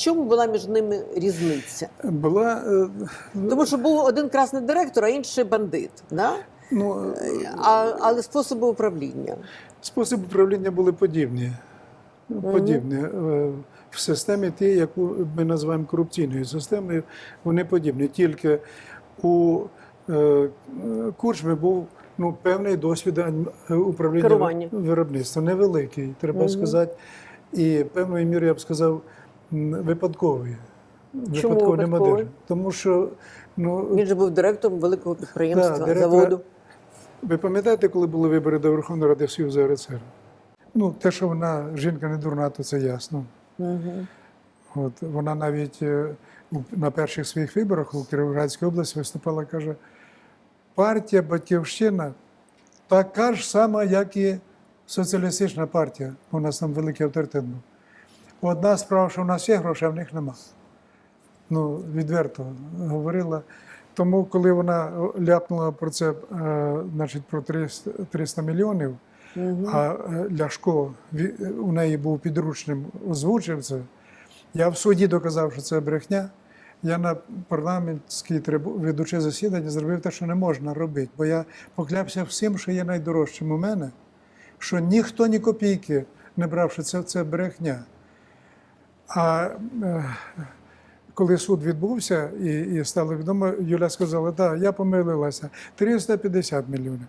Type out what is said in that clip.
чому була між ними різниця? Була е, Тому що був один красний директор, а інший бандит. Да? ну, А, але способи управління. способи управління були подібні. Подібні. Е, В системі ті, яку ми називаємо корупційною системою, вони подібні. Тільки у е, е, Курчми був ну, певний досвід управління Керування. виробництва. Невеликий, треба Мгм. сказати. І певною мірою, я б сказав, випадковий. Чому Випадковий модель. Тому що ну, Він же був директором великого підприємства, Да, директора- заводу. Ви пам'ятаєте, коли були вибори до Верховної Ради Союзу РСР? Ну, те, що вона жінка не дурна, то це ясно. Угу. От вона навіть е, на перших своїх виборах у Кіровоградській області виступала, каже: партія Батьківщина така ж сама, як і соціалістична партія. У нас там великий авторитет був. Одна справа, що в нас є гроші, а в них нема. Ну, відверто говорила. Тому, коли вона ляпнула про це, е, значить, про 300, 300 мільйонів, а е, Ляшко у неї був підручним, озвучив це. Я в суді доказав, що це брехня. Я на парламентській трибу, ведучи засідання, зробив те, що не можна робити, бо я поклявся всім, що є найдорожчим у мене, що ніхто ні копійки не брав, що це, це брехня. А е, коли суд відбувся і, і стало відомо, Юля сказала, так, я помилилася, 350 мільйонів.